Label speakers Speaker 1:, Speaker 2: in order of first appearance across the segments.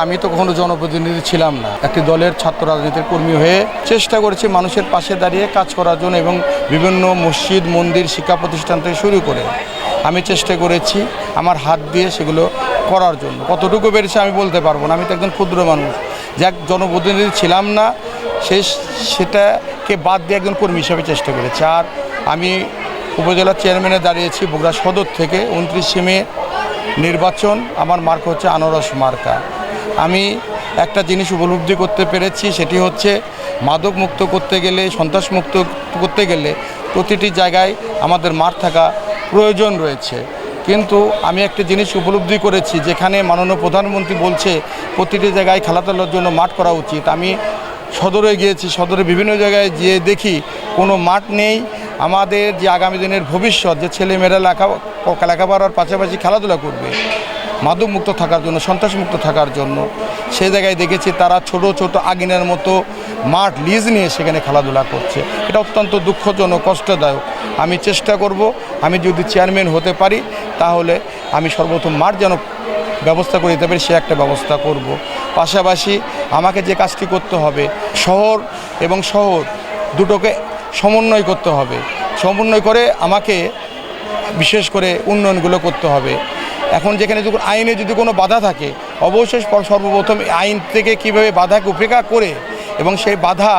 Speaker 1: আমি তো কখনো জনপ্রতিনিধি ছিলাম না। একটি দলের ছাত্র রাজনীতির কর্মী হয়ে চেষ্টা করেছি মানুষের পাশে দাঁড়িয়ে কাজ করার জন্য এবং বিভিন্ন মসজিদ, মন্দির, শিক্ষা প্রতিষ্ঠান থেকে শুরু করে আমি চেষ্টা করেছি আমার হাত দিয়ে সেগুলো করার জন্য। কতটুকু পেরেছে আমি বলতে পারব না। আমি তো একজন ক্ষুদ্র মানুষ। যাক জনপ্রতিনিধি ছিলাম না, সে সেটাকে বাদ দিয়ে একজন কর্মী হিসাবে চেষ্টা করেছি। আর আমি উপজেলা চেয়ারম্যানে দাঁড়িয়েছি বগুড়া সদর থেকে। উনত্রিশে মে নির্বাচন। আমার মার্ক হচ্ছে আনারস মার্কা আমি একটা জিনিস উপলব্ধি করতে পেরেছি, সেটি হচ্ছে মাদক মুক্ত করতে গেলে, সন্ত্রাস মুক্ত করতে গেলে প্রতিটি জায়গায় আমাদের মাঠ থাকা প্রয়োজন রয়েছে। কিন্তু আমি একটা জিনিস উপলব্ধি করেছি, যেখানে মাননীয় প্রধানমন্ত্রী বলছে, প্রতিটি জায়গায় খেলাধুলার জন্য মাঠ করা উচিত। আমি সদরে গিয়েছি, সদরে বিভিন্ন জায়গায় গিয়ে দেখি, কোনো মাঠ নেই। আমাদের যে আগামী দিনের ভবিষ্যৎ, যে ছেলেমেয়েরা লেখা লেখাপড়ার পাশাপাশি খেলাধুলা করবে মাদক মুক্ত থাকার জন্য, সন্ত্রাসমুক্ত থাকার জন্য। সেই জায়গায় দেখেছি তারা ছোট ছোট আগুনের মতো মাঠ লিজ নিয়ে সেখানে খেলাধুলা করছে। এটা অত্যন্ত দুঃখজনক, কষ্টদায়ক। আমি চেষ্টা করব, আমি যদি চেয়ারম্যান হতে পারি, তাহলে আমি সর্বপ্রথম মাঠ যেন ব্যবস্থা করে দিতে পারি, সে একটা ব্যবস্থা করব। পাশাপাশি আমাকে যে কাজটি করতে হবে, শহর এবং শহর দুটোকে সমন্বয় করতে হবে। সমন্বয় করে আমাকে বিশেষ করে উন্নয়নগুলো করতে হবে। এখন যেখানে যদি আইনে যদি কোনো বাধা থাকে অবশ্যই সর্বপ্রথম আইন থেকে কীভাবে বাধাকে উপেক্ষা করে এবং সেই বাধা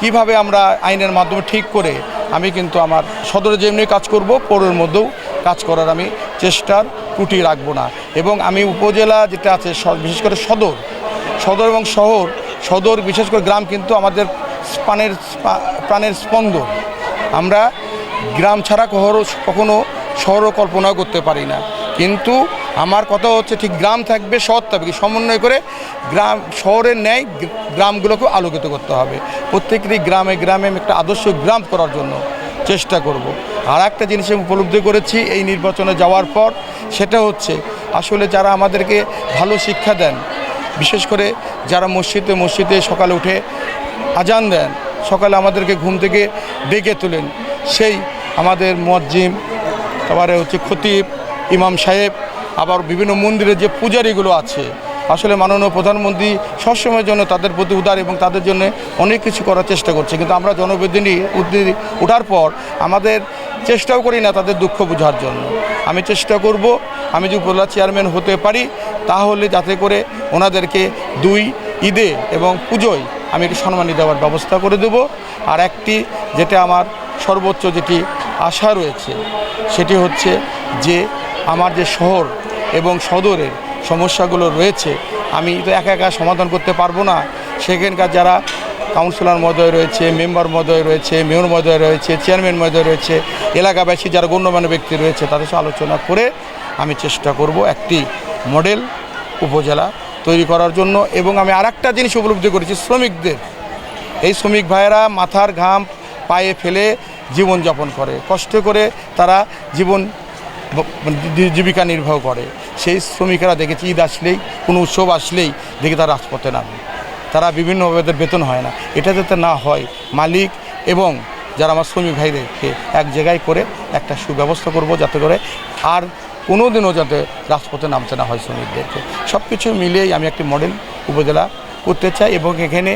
Speaker 1: কীভাবে আমরা আইনের মাধ্যমে ঠিক করে, আমি কিন্তু আমার সদরে যেমনি কাজ করব, পৌরের মধ্যেও কাজ করার আমি চেষ্টার ত্রুটি রাখব না। এবং আমি উপজেলা যেটা আছে বিশেষ করে সদর সদর এবং শহর, সদর বিশেষ করে গ্রাম কিন্তু আমাদের প্রাণের প্রাণের স্পন্দন। আমরা গ্রাম ছাড়া কখনো কখনো শহরও কল্পনাও করতে পারি না। কিন্তু আমার কথা হচ্ছে ঠিক গ্রাম থাকবে, শহর থাকবে। সমন্বয় করে গ্রাম, শহরের ন্যায় গ্র- গ্রামগুলোকে আলোকিত করতে হবে। প্রত্যেকটি গ্রামে গ্রামে একটা আদর্শ গ্রাম করার জন্য চেষ্টা করব। আর একটা জিনিস আমি উপলব্ধি করেছি এই নির্বাচনে যাওয়ার পর, সেটা হচ্ছে আসলে যারা আমাদেরকে ভালো শিক্ষা দেন, বিশেষ করে যারা মসজিদে মসজিদে সকালে উঠে আজান দেন, সকালে আমাদেরকে ঘুম থেকে ডেকে তোলেন। সেই আমাদের মজ্জিম তারপরে হচ্ছে খতিব ইমাম সাহেব, আবার বিভিন্ন মন্দিরে যে পূজারীগুলো আছে, আসলে মাননীয় প্রধানমন্ত্রী সবসময়ের জন্য তাদের প্রতি উদার এবং তাদের জন্য অনেক কিছু করার চেষ্টা করছে। কিন্তু আমরা জনপ্রতিনিধি উদ্দি- ওঠার পর আমাদের চেষ্টাও করি না তাদের দুঃখ বোঝার জন্য। আমি চেষ্টা করব, আমি যদি উপজেলা চেয়ারম্যান হতে পারি, তাহলে যাতে করে ওনাদেরকে দুই ঈদে এবং পুজোয় আমি একটু সম্মানী দেওয়ার ব্যবস্থা করে দেব। আর একটি যেটা আমার সর্বোচ্চ যেটি আশা রয়েছে, সেটি হচ্ছে যে আমার যে শহর এবং সদরের সমস্যাগুলো রয়েছে, আমি তো একা একা সমাধান করতে পারব না। সেখানকার যারা কাউন্সিলর মহোদয় রয়েছে, মেম্বার মহোদয় রয়েছে, মেয়র মহোদয় রয়েছে, চেয়ারম্যান মহোদয় রয়েছে, এলাকাবাসী, যারা গণ্যমান্য ব্যক্তি রয়েছে, তাদের সাথে আলোচনা করে আমি চেষ্টা করব একটি মডেল উপজেলা তৈরি করার জন্য। এবং আমি আরেকটা জিনিস উপলব্ধি করেছি, শ্রমিকদের। এই শ্রমিক ভাইয়েরা মাথার ঘাম পায়ে ফেলে জীবনযাপন করে। কষ্ট করে তারা জীবন জীবিকা নির্বাহ করে। সেই শ্রমিকেরা দেখেছি, ঈদ আসলেই, কোনো উৎসব আসলেই দেখি তারা রাজপথে নামে। তারা বিভিন্নভাবে তাদের বেতন হয় না। এটা যাতে না হয়, মালিক এবং যারা আমার শ্রমিক ভাইদেরকে এক জায়গায় করে একটা সুব্যবস্থা করব যাতে করে আর কোনো দিনও যাতে রাজপথে নামতে না হয় শ্রমিকদেরকে। সব কিছু মিলিয়েই আমি একটি মডেল উপজেলা করতে চাই এবং এখানে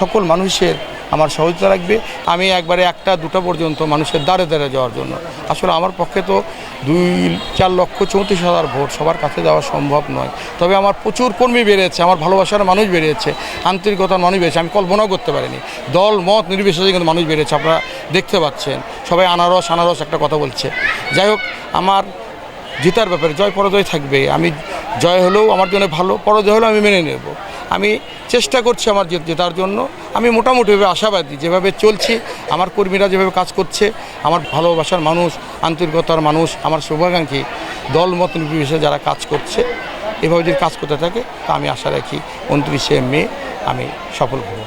Speaker 1: সকল মানুষের আমার সহযোগিতা রাখবে আমি একবারে একটা, দুটো পর্যন্ত মানুষের দাঁড়ে দাঁড়ে যাওয়ার জন্য। আসলে আমার পক্ষে তো দুই, চার লক্ষ চৌত্রিশ হাজার ভোট সবার কাছে যাওয়া সম্ভব নয়। তবে আমার প্রচুর কর্মী বেড়েছে আমার ভালোবাসার মানুষ বেড়েছে আন্তরিকতার মানুষ বেড়েছে আমি কল্পনাও করতে পারিনি। দল, মত নির্বিশেষে কিন্তু মানুষ বেড়েছে আপনারা দেখতে পাচ্ছেন। সবাই আনারস আনারস একটা কথা বলছে। যাই হোক, আমার জেতার ব্যাপারে জয়, পরাজয় থাকবে। আমি জয় হলেও আমার জন্য ভালো, পরাজয় হলেও আমি মেনে নেব। আমি চেষ্টা করছি আমার জেতার জন্য। আমি মোটামুটিভাবে আশাবাদী, যেভাবে চলছি, আমার কর্মীরা যেভাবে কাজ করছে, আমার ভালোবাসার মানুষ, আন্তরিকতার মানুষ, আমার শুভাকাঙ্ক্ষী দল মত নির্বিশেষে যারা কাজ করছে, এভাবে যদি কাজ করতে থাকে, তা আমি আশা রাখি উনত্রিশে মে আমি সফল হব।